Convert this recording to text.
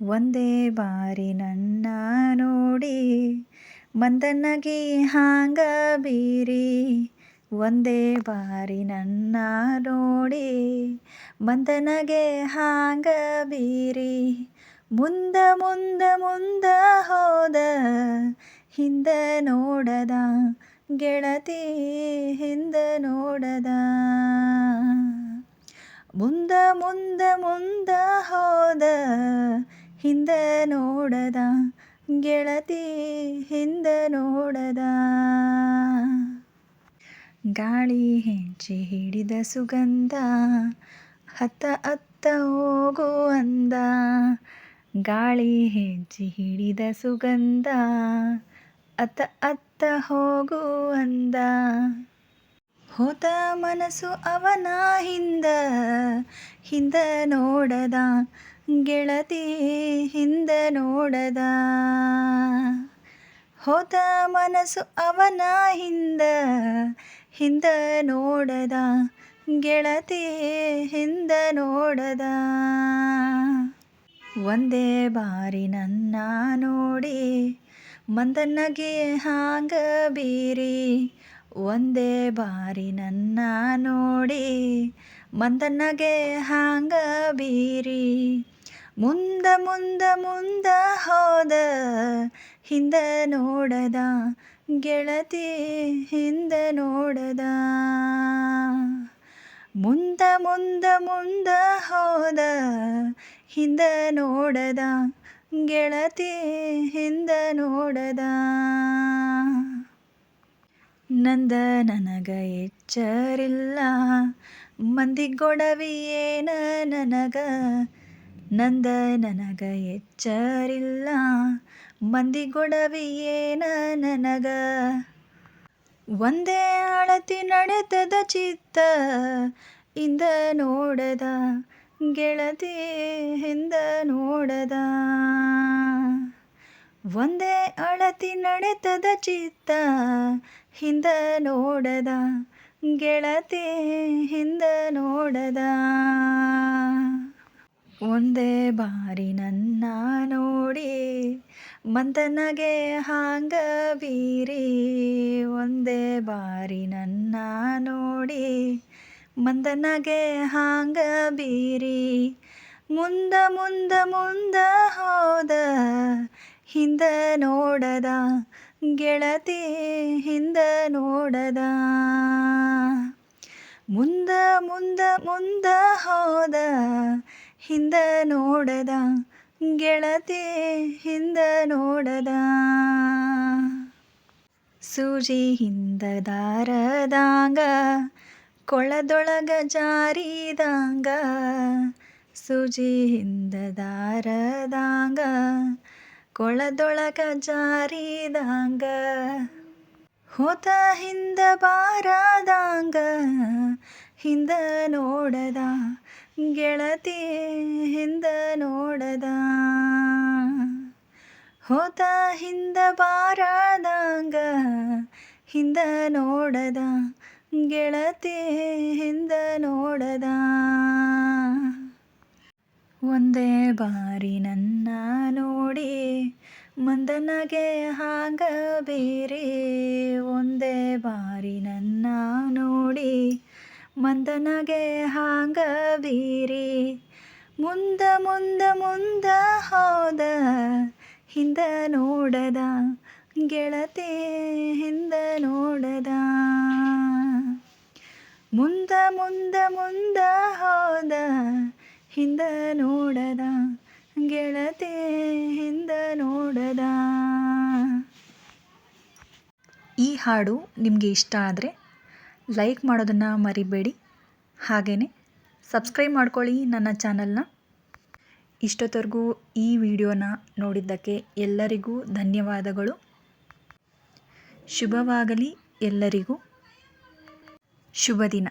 ಒಂದೇ ಬಾರಿ ನನ್ನ ನೋಡಿ ಮಂದನಗೆ ಹಾಂಗ ಬೀರಿ. ಒಂದೇ ಬಾರಿ ನನ್ನ ನೋಡಿ ಮಂದನಗೆ ಹಾಂಗ ಬೀರಿ. ಮುಂದ ಮುಂದ ಮುಂದ ಹೋದ ಹಿಂದ ನೋಡದ ಗೆಳತಿ, ಹಿಂದ ನೋಡದ. ಮುಂದ ಮುಂದ ಮುಂದ ಹೋದ ಹಿಂದ ನೋಡದ, ಗೆಳತಿ ಹಿಂದ ನೋಡದ. ಗಾಳಿ ಹೆಂಚಿ ಹಿಡಿದ ಸುಗಂಧ, ಹತ್ತ ಅತ್ತ ಹೋಗು ಅಂದ ಗಾಳಿ ಹೆಂಚಿ ಹಿಡಿದ ಸುಗಂಧ ಅತ್ತ ಅತ್ತ ಹೋಗು ಅಂದ ಹೋತ ಮನಸ್ಸು ಅವನ ಹಿಂದ ಹಿಂದ ನೋಡದ ಗೆಳತಿ ಹಿಂದ ನೋಡದ. ಹೋದ ಮನಸ್ಸು ಅವನ ಹಿಂದ ಹಿಂದ ನೋಡದ. ಗೆಳತಿ ಹಿಂದ ನೋಡದ. ಒಂದೇ ಬಾರಿ ನನ್ನ ನೋಡಿ, ಮಂದನಗೆ ಹಾಂಗ ಬೀರಿ. ಒಂದೇ ಬಾರಿ ನನ್ನ ನೋಡಿ, ಮಂದನಗೆ ಹಾಂಗ ಬೀರಿ. ಮುಂದ ಮುಂದ ಮುಂದ ಹೋದ, ಹಿಂದ ನೋಡದ, ಗೆಳತಿ ಹಿಂದ ನೋಡದ. ಮುಂದ ಮುಂದ ಮುಂದ ಹೋದ, ಹಿಂದ ನೋಡದ, ಗೆಳತಿ ಹಿಂದ ನೋಡದ. ನಂದ ನನಗ ಎಚ್ಚರಿಲ್ಲ ಮಂದಿಗೊಡವಿಯೇನ ನನಗ ನಂದ ನನಗ ಎಚ್ಚರಿಲ್ಲ. ಮಂದಿಗೊಡವಿಯೇನ ನನಗ ಒಂದೇ ಅಳತಿ ನಡೆತದ ಚಿತ್ತ, ಇಂದ ನೋಡದ ಗೆಳತಿ, ಹಿಂದ ನೋಡದ. ಒಂದೇ ಅಳತಿ ನಡೆತದ ಚಿತ್ತ, ಹಿಂದ ನೋಡದ ಗೆಳತಿ, ಹಿಂದ ನೋಡದ. ಒಂದೇ ಬಾರಿ ನನ್ನ ನೋಡಿ ಮಂದನಗೆ ಹಾಂಗ ಬೀರಿ ಒಂದೇ ಬಾರಿ ನನ್ನ ನೋಡಿ ಮಂದನಗೆ ಹಾಂಗ ಬೀರಿ ಮುಂದ ಮುಂದ ಮುಂದ ಹೋದ ಹಿಂದ ನೋಡದ ಗೆಳತಿ ಹಿಂದ ನೋಡದ. ಮುಂದ ಮುಂದ ಮುಂದ ಹೋದ ಹಿಂದ ನೋಡದ, ಗೆಳತಿ ಹಿಂದ ನೋಡದ. ಸೂಜಿ ಹಿಂದ ದಾರದಾಂಗ, ಕೊಳದೊಳಗ ಜಾರಿದಂಗ. ಸೂಜಿ ಹಿಂದ ದಾರದಾಂಗ, ಕೊಳದೊಳಗ ಜಾರಿದಂಗ. ಹೋತ ಹಿಂದ ಬಾರದಂಗ, ಹಿಂದ ನೋಡದ ಗೆಳತಿ ಹಿಂದ ನೋಡದ ಹೋತ ಹಿಂದ ಬಾರದಂಗ ಹಿಂದ ನೋಡದ, ಗೆಳತಿ ಹಿಂದ ನೋಡದ. ಒಂದೇ ಬಾರಿ ನನ್ನ ನೋಡಿ ಮಂದನಗೆ ಹಾಗ ಬೇರೆ, ಒಂದೇ ಬಾರಿ ನನ್ನ ನೋಡಿ ಮಂದನಗೆ ಹಾಂಗ ಬೀರಿ ಮುಂದ ಮುಂದ ಮುಂದ ಹೋದ ಹಿಂದ ನೋಡದ, ಗೆಳತಿ ಹಿಂದ ನೋಡದ. ಮುಂದ ಮುಂದ ಮುಂದ ಹೋದ ಹಿಂದ ನೋಡದ, ಗೆಳತಿ ಹಿಂದ ನೋಡದ. ಈ ಹಾಡು ನಿಮಗೆ ಇಷ್ಟ ಆದರೆ ಲೈಕ್ ಮಾಡೋದನ್ನು ಮರಿಬೇಡಿ. ಹಾಗೇ ಸಬ್ಸ್ಕ್ರೈಬ್ ಮಾಡ್ಕೊಳ್ಳಿ ನನ್ನ ಚಾನಲ್ನ. ಇಷ್ಟೊತ್ತವರೆಗೂ ಈ ವಿಡಿಯೋನ ನೋಡಿದ್ದಕ್ಕೆ ಎಲ್ಲರಿಗೂ ಧನ್ಯವಾದಗಳು. ಶುಭವಾಗಲಿ ಎಲ್ಲರಿಗೂ. ಶುಭ ದಿನ